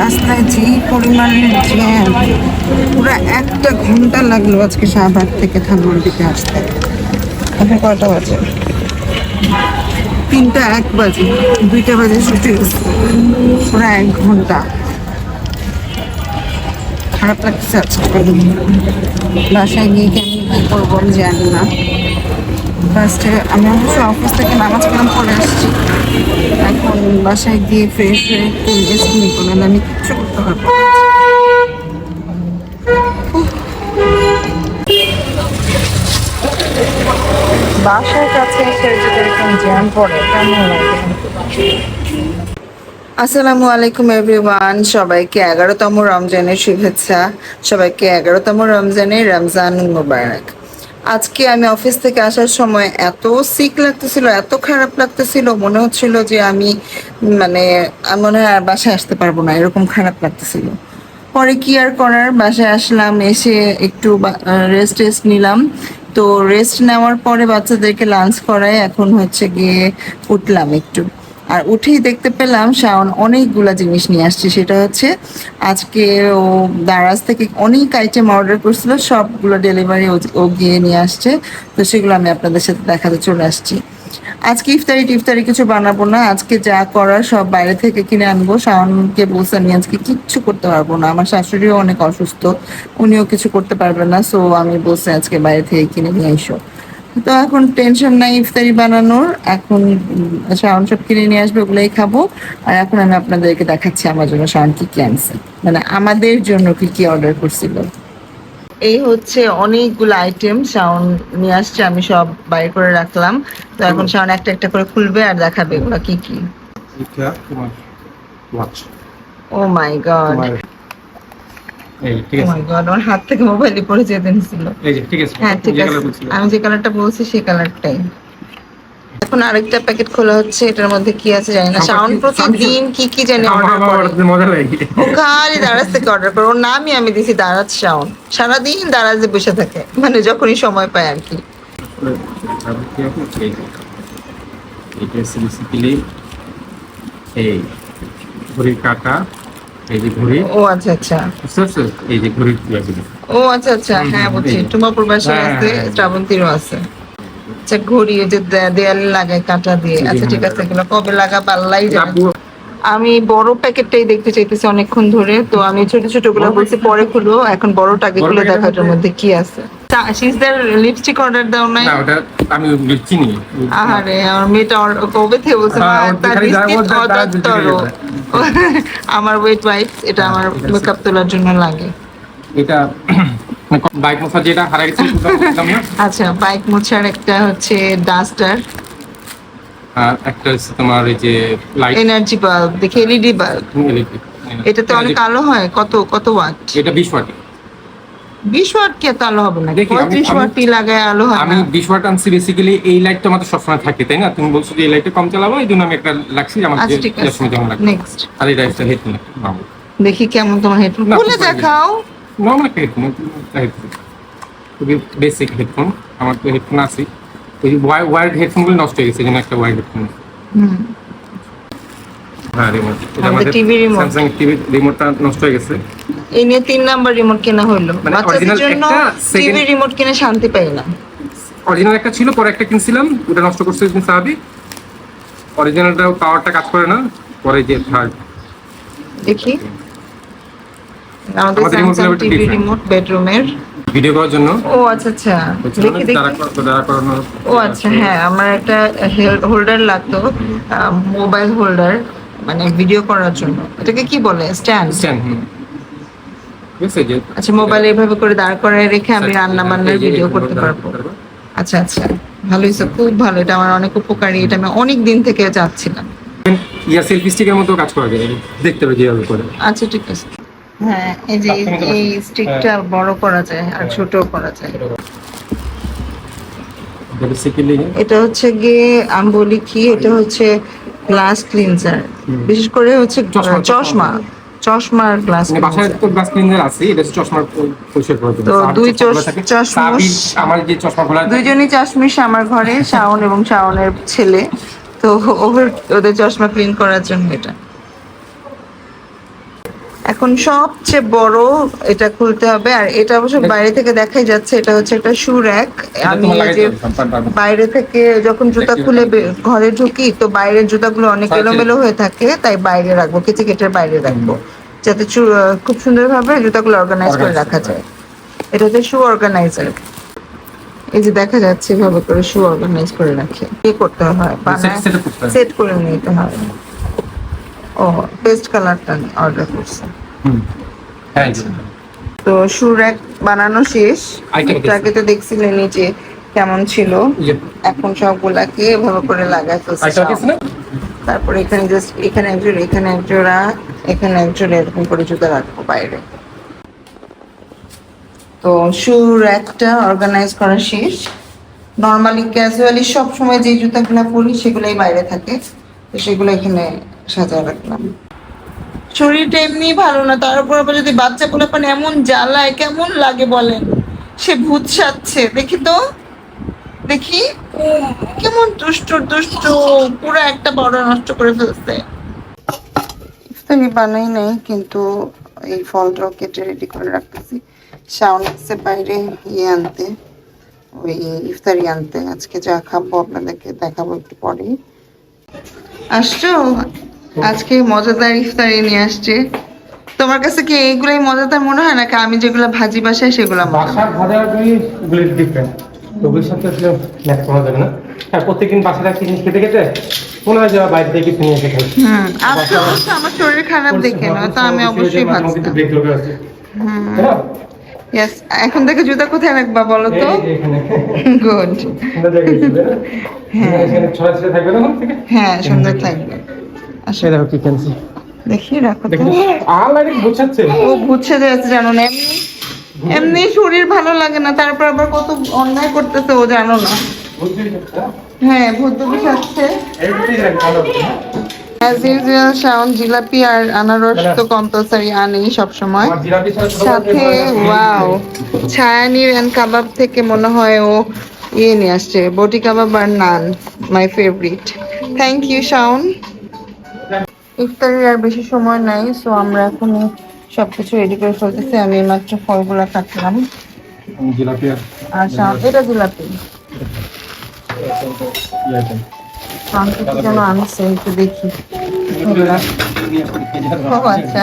রাস্তায় যেই পরিমাণের জ্যাম, পুরো একটা ঘণ্টা লাগল আজকে শাহবাগ থেকে ধানমন্ডিতে দিকে আসতে। এখন কয়টা বাজে? তিনটা এক বাজে, দুইটা বাজে ছুটি। পুরো এক ঘণ্টা। খারাপ লাগছে আজকে। বাসায় গিয়ে কেন কী করব আমি জানি না। ফার্স্টে আমি অবশ্য অফিস থেকে নামাজ কালাম পরে আসছি। এখন বাসায় গিয়ে ফ্রেশ হয়ে একটু রেস্ট নিব আমি কিচ্ছু করতে পারব আসসালামু আলাইকুম এভরিওয়ান সবাইকে এগারোতম রমজানের শুভেচ্ছা, সবাইকে এগারোতম রমজানের রমজান মুবারক। আজকে আমি অফিস থেকে আসার সময় এত সিক লাগতেছিল, এত খারাপ লাগতেছিল, মনে হচ্ছিল যে আমি মানে মনে হয় আর বাসায় আসতে পারব না, এরকম খারাপ লাগতেছিল। পরে কি আর করার? বাসায় আসলাম, এসে একটু রেস্ট টেস্ট নিলাম। তো রেস্ট নেওয়ার পরে বাচ্চাদেরকে লাঞ্চ করায়, এখন হচ্ছে গিয়ে উঠলাম একটু। আর উঠেই দেখতে পেলাম শাওন অনেকগুলা জিনিস নিয়ে আসছে। সেটা হচ্ছে আজকে ও দারাজ থেকে অনেক আইটেম অর্ডার করছিল, সবগুলো ডেলিভারি ও গিয়ে নিয়ে আসছে। তো সেগুলো আমি আপনাদের সাথে দেখাতে চলে আসছি। আজকে ইফতারি টিফতারি কিছু বানাবো না, আজকে যা করার সব বাইরে থেকে কিনে আনব। শাওনকে বলছে আমি আজকে কিচ্ছু করতে পারব না, আমার শাশুড়িও অনেক অসুস্থ, উনিও কিছু করতে পারবে না। সো আমি বলছি আজকে বাইরে থেকে কিনে নিয়ে এসো তো এখন টেনশন নাই ইফতারি বানানোর। এখন শাওন সব কিনে নিয়ে আসবে ওগুলোই খাব। আর এখন আমি আপনাদেরকে দেখাচ্ছি আমার জন্য শাওন কি কি আনছে। মানে আমাদের জন্য কি কি অর্ডার করছিল। এই হচ্ছে অনেকগুলো আইটেম শাওন নিয়ে আসছে আমি সব বাইর করে রাখলাম। তো এখন শাওন একটা একটা করে খুলবে আর দেখাবে এগুলো কি কি। ও মাই গড এই ঠিক আছে মাই গড আমার হাত থেকে মোবাইলই পড়ে যেতে নিছিল এই যে ঠিক আছে হ্যাঁ ঠিক আছে আমি যে কালারটা বলছি সেই কালারটাই এখন আরেকটা প্যাকেট খোলা হচ্ছে এটার মধ্যে কি আছে জানি না শাওন প্রতিদিন কি কি জানি আমার অর্ডার করে মজা লাগে ও খালি দারাজ থেকে অর্ডার করে ওর নামই আমি দিছি দারাজ শাওন সারাদিন দারাজে বসে থাকে মানে যখনই সময় পায় আর কি। এটা এই ঘড়ির কাটা এই যে ঘড়ি। ও আচ্ছা আচ্ছা। বুঝতে পারছ? এই যে ঘড়ির ও আচ্ছা আচ্ছা হ্যাঁ বুঝছি টুমাপুর বাসায় হ্যাঁ, আছে হ্যাঁ, হ্যাঁ। শ্রাবন্তীরও আছে। আচ্ছা ঘড়ি ওই যে দেয়ালে লাগায় কাঁটা দিয়ে। আচ্ছা ঠিক। আছে এগুলো কবে লাগা পাল্লাই আমি বড় প্যাকেটটাই দেখতে চাইতেছি অনেকক্ষণ ধরে তো আমি ছোট ছোটগুলো বলছি পরে খুলো এখন বড়টা বড় খুলে গুলো দেখাটার মধ্যে কি আছে। লিপস্টিক অর্ডার দাও নাই? না, ওটা আমি চিনি। আহারে আমার মেয়েটা কবে থেকে বলছে হ্যাঁ, করো আমার ওয়েট ওয়াইপ এটা আমার মেকআপ তোলার জন্য লাগে। এটা বাইক যেটা হারা গেছে? আচ্ছা বাইক মোছার একটা হচ্ছে ডাস্টার আর একটা হচ্ছে তোমার এই যে লাইট এনার্জি বাল্ব দেখি এলইডি বাল্ব এটা তো অনেক আলো হয় কত কত ওয়াট এটা বিশ ওয়াট বিশ ওয়াট কি এত আলো হবে না পঁয়ত্রিশ ওয়াট লাগায় আলো হয় আমি না? বিশ ওয়াট আনছি বেসিক্যালি এই লাইটটা আমাদের সবসময় থাকে তাই না? তুমি বলছো যে এই লাইটটা কম চালাবো এই জন্য আমি একটা লাগছি আমার আচ্ছা সময় যেমন লাগে নেক্সট আর এটা একটা হেডফোন দেখি কেমন তোমার হেডফোন খুলে দেখাও। নর্মাল একটা হেডফোন খুবই বেসিক হেডফোন আমার তো হেডফোন আছে ওই ওয়ার্ড হেডফোনগুলো নষ্ট হয়ে গেছে এই জন্য একটা ওয়ার্ড হেডফোন হুম। হ্যাঁ রিমোট আমাদের TV remote। স্যামসাং টিভি রিমোটটা নষ্ট হয়ে গেছে। এই নিয়ে তিন নাম্বার রিমোট কেনা হইল। মানে বাচ্চাদের জন্য টিভি রিমোট কিনে শান্তি পাই না। অরিজিনাল একটা ছিল পরে একটা কিনছিলাম ওটা নষ্ট করছে সাহাবি। অরিজিনালটা পাওয়ারটা কাজ করে না পরে যে থার্ড দেখি। আমাদের স্যামসাং টিভি রিমোট বেডরুমের ভিডিও করার জন্য? ও আচ্ছা আচ্ছা। দেখি দেখি। ও আচ্ছা হ্যাঁ আমার একটা হোল্ডার লাগতো মোবাইল হোল্ডার মানে ভিডিও করার জন্য। এটাকে কি বলে? স্ট্যান্ড স্ট্যান্ড আছে যে আচ্ছা মোবাইল এভাবে করে দাঁড় করায় রেখে আমি রান্না বান্নার ভিডিও করতে পারব। আচ্ছা আচ্ছা। ভালো হয়েছে খুব ভালো। এটা আমার অনেক উপকারী। এটা আমি অনেক দিন থেকে চাচ্ছিলাম ইয়া সেলফি স্টিকের মতো কাজ করা যায়। দেখতে হবে যেভাবে করে। আচ্ছা ঠিক আছে। হ্যাঁ এই যে এই- স্টিকটা বড় করা যায় আর ছোট করা যায়। এটা হচ্ছে গিয়ে আমি বলি কি এটা হচ্ছে গ্লাস ক্লিনজার বিশেষ করে হচ্ছে চশমা। চশমার গ্লাস মানে বাসায় তো গ্লাস ক্লিনার আছে এটা চশমার পরিষ্কার করে তো দুই। চশমা- আমার যে দুইজনই চশমিশ আমার ঘরে শাওন এবং শাওনের ছেলে। তো ওদের চশমা ক্লিন করার জন্য এটা। এখন সবচেয়ে বড় এটা খুলতে হবে আর এটা অবশ্য বাইরে থেকে দেখাই যাচ্ছে এটা হচ্ছে একটা শু র্যাক আমি যে। বাইরে থেকে যখন জুতা খুলে ঘরে ঢুকি তো বাইরের জুতাগুলো অনেক এলোমেলো হয়ে থাকে তাই বাইরে রাখব কেচে কেটের বাইরে রাখব। যাতে খুব সুন্দরভাবে জুতাগুলো অর্গানাইজ করে রাখা যায়। এটা হচ্ছে শু অর্গানাইজার এই যে দেখা যাচ্ছে এভাবে করে শু অর্গানাইজ করে রাখে। কি করতে হয়। সেট করে নিতে হয়। ও পেস্ট কালারটা অর্ডার করছে। হ্যাঁ। তো শু র্যাক বানানো শেষ। আগে তো দেখছিলেন নিচে কেমন ছিল। এখন সবগুলাকে এভাবে করে লাগাই ফেলছে তারপরে এখানে জাস্ট এখানে একজোড়া এখানে একজোড়া এখানে একজোড়া এরকম করে জুতা রাখব বাইরে। তো শু র্যাকটা অর্গানাইজ করা শেষ। নর্মালি ক্যাজুয়ালি সব সময় যে জুতাগুলো পরি সেগুলোই বাইরে থাকে। তো সেগুলো এখানে সাজায় রাখলাম। শরীরটা এমনি ভালো না, তার উপর আবার যদি বাচ্চা পোলা পান এমন জ্বালায়, কেমন লাগে বলেন? সে ভূত সাজছে, দেখি তো। দেখি। কেমন দুষ্ট দুষ্ট, পুরো একটা বড় নষ্ট করে ফেলছে। ইফতারি বানাই নাই, কিন্তু এই ফলটাও কেটে রেডি করে রাখতেছি। শাওন আসছে বাইরে ইয়ে আনতে, ওই ইফতারি আনতে। আজকে যা খাব আপনাদেরকে দেখাবো একটু পরে আসছো? আজকে মজাদার ইফতারি নিয়ে আসছে। তোমার কাছে কি এইগুলাই মজাদার মনে হয় নাকি আমি যেগুলো ভাজি বাসায় সেগুলো বাসার ভাজা ডিফারেন্ট ওগুলোর সাথে ম্যাচ করা যাবে না। হ্যাঁ প্রত্যেকদিন খেতে খেতে মনে হয় যে বাইরে থেকে কিছু নিয়ে হুম আজকে অবশ্য আমার শরীর খারাপ দেখে নয় তো আমি অবশ্যই ভাজতাম। হুম। ইয়েস এখন থেকে জুতা কোথায় রাখবা বলো তো? গুড না? না থেকে হ্যাঁ। সুন্দর থাকবে। আসো। সে দেখো কি কিনছি দেখি রাখো ও যাচ্ছে জানো না এমনি শরীর ভালো লাগে না তারপর আবার কত অন্যায় করতেছে ও জানো না? হ্যাঁ ভূত হ্যাঁ? অ্যাজ ইউজুয়াল শাওন জিলাপি আর আনারস তো কম্পালসারি আনেই সব সময় আমার জিলাপি ছাড়া ছোট সাথে ওয়াও ছায়ানির এন্ড কাবাব থেকে মনে হয় ও ইয়ে নিয়ে আসছে বটি কাবাব আর নান my favourite thank you Shaon. ইফতারির আর বেশি সময় নাই সো আমরা এখন সবকিছু রেডি করে ফেলতেছি। আমি মাত্র ফলগুলো কাটলাম। জিলাপি আর এটা জিলাপি। আনছে একটু দেখি। ও আচ্ছা।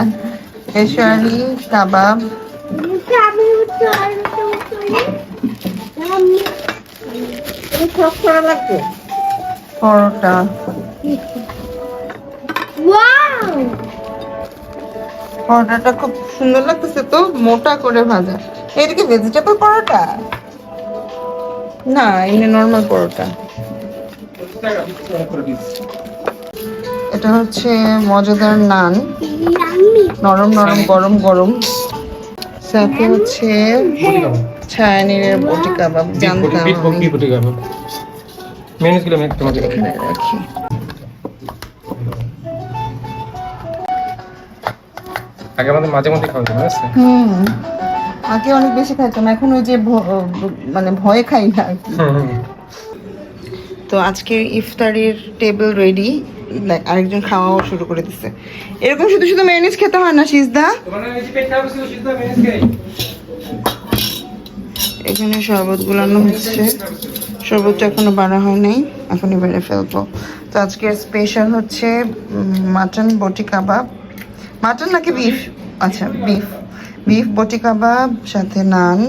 কাবাব। পরোটা। পরোটাটা খুব সুন্দর লাগতেছে তো মোটা করে ভাজা। এটা কি ভেজিটেবল পরোটা? না এমনি নর্মাল পরোটা। এটা হচ্ছে মজাদার নান। নরম নরম গরম গরম। সাথে হচ্ছে। ছায়ানিরের বটি কাবাব জানতাম আমি। রাখি। আগে আমাদের মাঝে মধ্যে খাওয়া বুঝছ? হুম। আগে অনেক বেশি খাইতাম এখন ওই যে মানে ভয়ে খাই না তো আজকের ইফতারের টেবিল রেডি আরেকজন খাওয়াও শুরু করে দিচ্ছে এরকম শুধু শুধু মেয়নিজ খেতে হয় না সিজদা? এখানে শরবত গুলানো হচ্ছে। শরবতটা এখনও বাড়া হয় নাই এখনই বেড়ে ফেলব। তো আজকের স্পেশাল হচ্ছে মাটন বটি কাবাব। মাটন নাকি বিফ আচ্ছা বিফ বিফ বটি কাবাব, সাথে নান,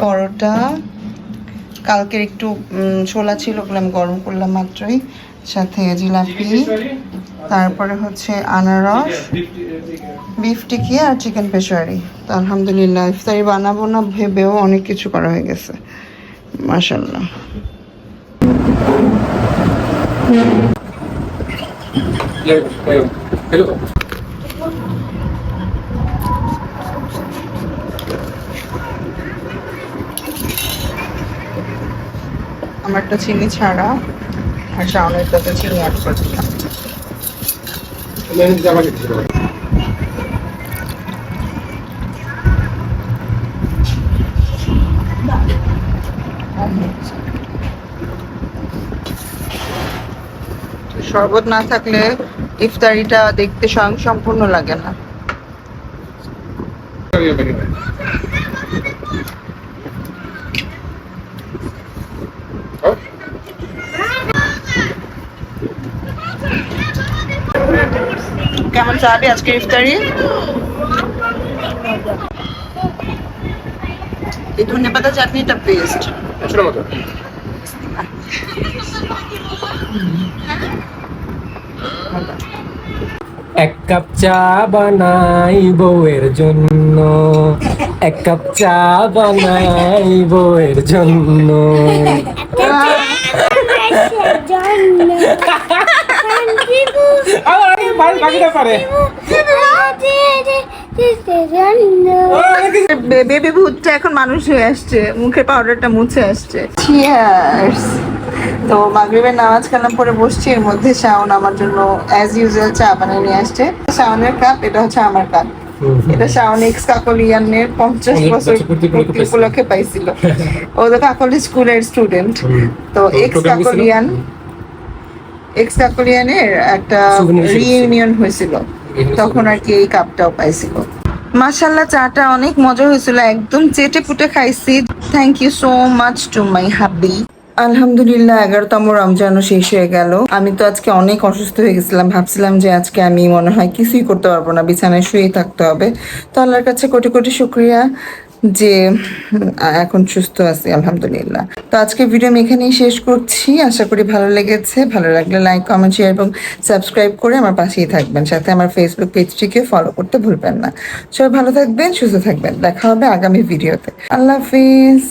পরোটা। কালকের একটু ছোলা ছিল ওগুলো আমি গরম করলাম মাত্রই। সাথে জিলাপি। তারপরে হচ্ছে আনারস বিফ টিকি আর চিকেন পেশোয়ারি তো আলহামদুলিল্লাহ, ইফতারি বানাবো না, ভেবেও অনেক কিছু করা হয়ে গেছে। মাশাল্লাহ হ্যালো আমারটা চিনি ছাড়া আর শাওনেরটাতে চিনি অ্যাড করে দিলাম শরবত না থাকলে ইফতারিটা দেখতে স্বয়ং সম্পূর্ণ লাগে না। কেমন চাবি আজকে ইফতারি এই ধনে পাতা চাটনিটা বেস্ট আসলে মতো এক কাপ চা বানাই বউয়ের জন্য এক কাপ চা বানাই বউয়ের জন্য বাকিটা পারে। বেবি ভূতটা এখন মানুষ হয়ে আসছে মুখের পাউডারটা মুছে আসছে। তো মাগরিবের নামাজ কালাম পরে বসছি এর মধ্যে শাওন আমার জন্য অ্যাজ ইউজুয়াল চা বানিয়ে নিয়ে আসছে। শাওনের কাপ এটা হচ্ছে আমার কাপ এটা শাওন এক্স কাকলিয়ানের পঞ্চাশ বছর পূর্তি উপলক্ষে পাইছিল। ও তো কাকলি স্কুলের স্টুডেন্ট তো এক্স কাকলিয়ান এক্স কাকলিয়ানের একটা। রিইউনিয়ন হয়েছিল। তখন আর কি এই কাপটাও পাইছিল। মাশাল্লাহ চাটা অনেক মজা হয়েছিল। একদম চেটে পুটে খাইছি। Thank you so much to my hubby আলহামদুলিল্লাহ এগারোতম রমজানও শেষ হয়ে গেল। আমি তো আজকে অনেক অসুস্থ হয়ে গেছিলাম। ভাবছিলাম যে আজকে আমি মনে হয় কিছুই করতে পারব না। বিছানায় শুয়েই থাকতে হবে। তো আল্লাহর কাছে কোটি কোটি শুক্রিয়া। যে এখন সুস্থ আছি, আলহামদুলিল্লাহ। তো আজকে ভিডিও আমি এখানেই শেষ করছি। আশা করি ভালো লেগেছে। ভালো লাগলে লাইক কমেন্ট শেয়ার এবং সাবস্ক্রাইব করে আমার পাশেই থাকবেন। সাথে আমার ফেসবুক পেজটিকে ফলো করতে ভুলবেন না। সবাই ভালো থাকবেন, সুস্থ থাকবেন। দেখা হবে আগামী ভিডিওতে আল্লাহ হাফিজ।